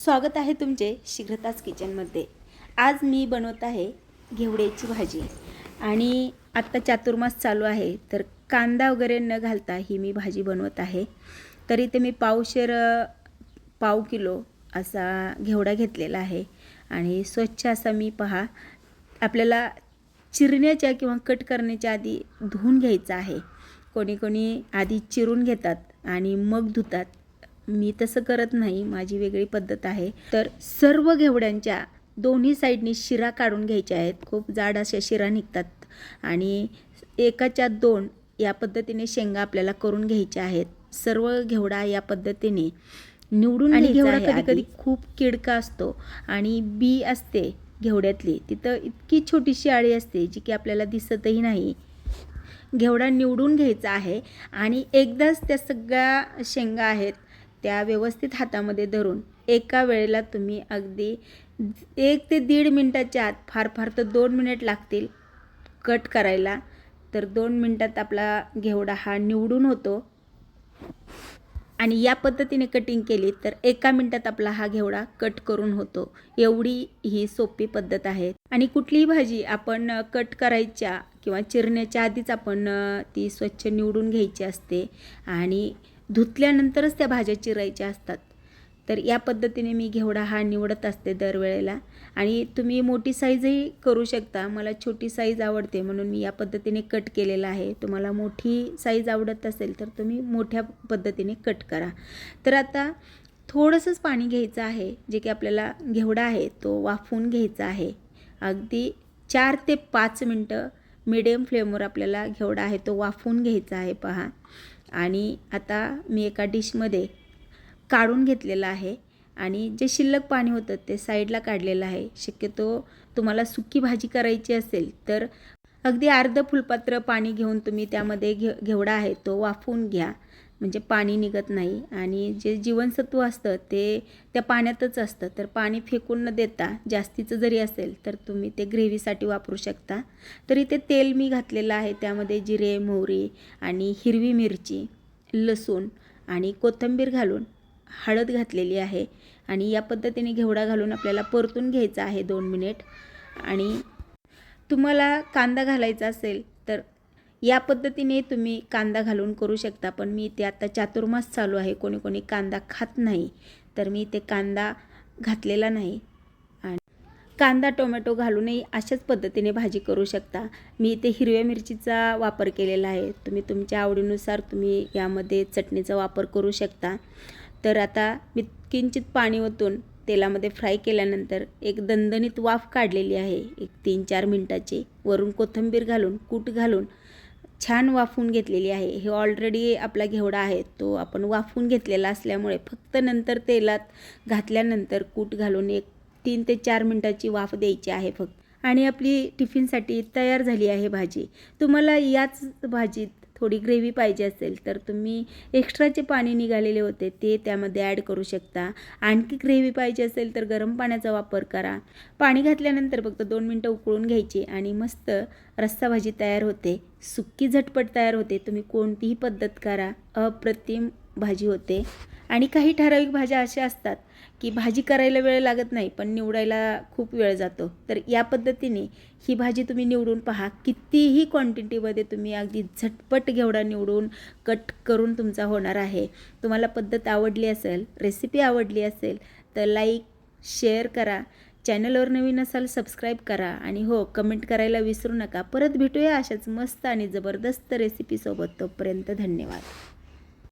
स्वागत आहे तुमचे शीघ्रताच किचनमध्ये. आज मी बनवत आहे घेवड्याची भाजी. आणि आत्ता चातुर्मास चालू आहे तर कांदा वगैरे न घालता ही मी भाजी बनवत आहे. तरी ते मी पावशेर पाव किलो असा घेवडा घेतलेला आहे. आणि स्वच्छ असा मी पहा आपल्याला चिरण्याच्या किंवा कट करण्याच्या आधी धुवून घ्यायचा आहे. कोणी कोणी आधी चिरून घेतात आणि मग धुतात. मी तसं करत नाही माझी वेगळी पद्धत आहे. तर सर्व घेवड्यांच्या दोन्ही साईडनी शिरा काढून घ्यायच्या आहेत. खूप जाड अशा शिरा निघतात. आणि एकाच्या दोन या पद्धतीने शेंगा आपल्याला करून घ्यायच्या आहेत. सर्व घेवडा या पद्धतीने निवडून आणि घेवडा कधी कधी खूप किडका असतो आणि बी असते घेवड्यातली. तिथं इतकी छोटीशी आळी असते जी की आपल्याला दिसतही नाही. घेवडा निवडून घ्यायचा आहे आणि एकदाच त्या सगळ्या शेंगा आहेत त्या व्यवस्थित हातामध्ये धरून एका वेळेला तुम्ही अगदी एक ते दीड मिनटाच्या आत फार फार तर दोन मिनिट लागतील कट करायला. तर दोन मिनटात आपला घेवडा हा निवडून होतो. आणि या पद्धतीने कटिंग केली तर एका मिनटात आपला हा घेवडा कट करून होतो. एवढी ही सोपी पद्धत आहे. आणि कुठलीही भाजी आपण कट करायच्या किंवा चिरण्याच्या आधीच आपण ती स्वच्छ निवडून घ्यायची असते. आणि धुतल्यानंतरच त्या भाज्या चिरायच्या असतात. तर या पद्धतीने मी घेवडा हा निवडत असते दरवेळेला. आणि तुम्ही मोठी साईजही करू शकता. मला छोटी साईज आवडते म्हणून मी या पद्धतीने कट केलेला आहे. तुम्हाला मोठी साईज आवडत असेल तर तुम्ही मोठ्या पद्धतीने कट करा. तर आता थोडंसंच पाणी घ्यायचं आहे. जे की आपल्याला घेवडा आहे तो वाफवून घ्यायचा आहे. अगदी चार ते पाच मिनटं मिडियम फ्लेमवर आपल्याला घेवडा आहे तो वाफवून घ्यायचा आहे. पहा. आणि आता मी एका डिशमध्ये काढून घेतलेलं आहे. आणि जे शिल्लक पाणी होतं ते साईडला काढलेलं आहे. शक्यतो तुम्हाला सुकी भाजी करायची असेल तर अगदी अर्ध फुलपात्र पाणी घेऊन तुम्ही त्यामध्ये घे घेवडा आहे तो वाफवून घ्या. म्हणजे पाणी निघत नाही आणि जे जीवनसत्व असतं ते त्या पाण्यातच असतं. तर पाणी फेकून न देता जास्तीचं जरी असेल तर तुम्ही ते ग्रेव्हीसाठी वापरू शकता. तर इथे तेल मी घातलेलं आहे. त्यामध्ये जिरे मोहरी आणि हिरवी मिरची लसूण आणि कोथिंबीर घालून हळद घातलेली आहे. आणि या पद्धतीने घेवडा घालून आपल्याला परतून घ्यायचा आहे दोन मिनिट. आणि तुम्हाला कांदा घालायचा असेल तर या पद्धतीने तुम्ही कांदा घालून करू शकता पण मी ते आता चातुर्मास चालू आहे. कोणी कोणी कांदा खात नाही तर मी ते कांदा घातलेला नाही. आणि कांदा टोमॅटो घालूनही अशाच पद्धतीने भाजी करू शकता. मी इथे हिरव्या मिरचीचा वापर केलेला आहे. तुम्ही तुमच्या आवडीनुसार तुम्ही यामध्ये चटणीचा वापर करू शकता. तर आता मी किंचित पाणी ओतून तेलामध्ये फ्राय केल्यानंतर एक दणदणीत वाफ काढलेली आहे. एक तीन चार मिनटाची. वरून कोथिंबीर घालून कूट घालून छान वाफून घेतलेली आहे. हे ऑलरेडी आपला घेवडा आहे. तो आपण वाफून घेतलेला असल्यामुळे फक्त नंतर तेलात घातल्यानंतर कूट घालून एक तीन ते चार मिनटाची वाफ द्यायची आहे फक्त. आणि आपली टिफिनसाठी तयार झाली आहे भाजी. तुम्हाला याच भाजीत थोडी ग्रेव्ही पाहिजे असेल तर तुम्ही एक्स्ट्राचे पाणी निघालेले होते ते त्यामध्ये ॲड करू शकता. आणखी ग्रेव्ही पाहिजे असेल तर गरम पाण्याचा वापर करा. पाणी घातल्यानंतर फक्त दोन मिनटं उकळून घ्यायची आणि मस्त रस्सा भाजी तयार होते. सुक्की झटपट तयार होते तुम्ही कोणतीही पद्धत करा. अप्रतिम भाजी होते. आणि काही ठराविक भाज्या अशा असतात की भाजी करायला वेळ लागत नाही पण निवडायला खूप वेळ जातो. तर या पद्धतीने ही भाजी तुम्ही निवडून पहा. कितीही क्वांटिटीमध्ये तुम्ही अगदी झटपट घेवडा निवडून कट करून तुमचा होणार आहे. तुम्हाला पद्धत आवडली असेल रेसिपी आवडली असेल तर लाईक शेअर करा. चॅनलवर नवीन असाल सबस्क्राईब करा. आणि हो कमेंट करायला विसरू नका. परत भेटूया अशाच मस्त आणि जबरदस्त रेसिपीसोबत तोपर्यंत धन्यवाद.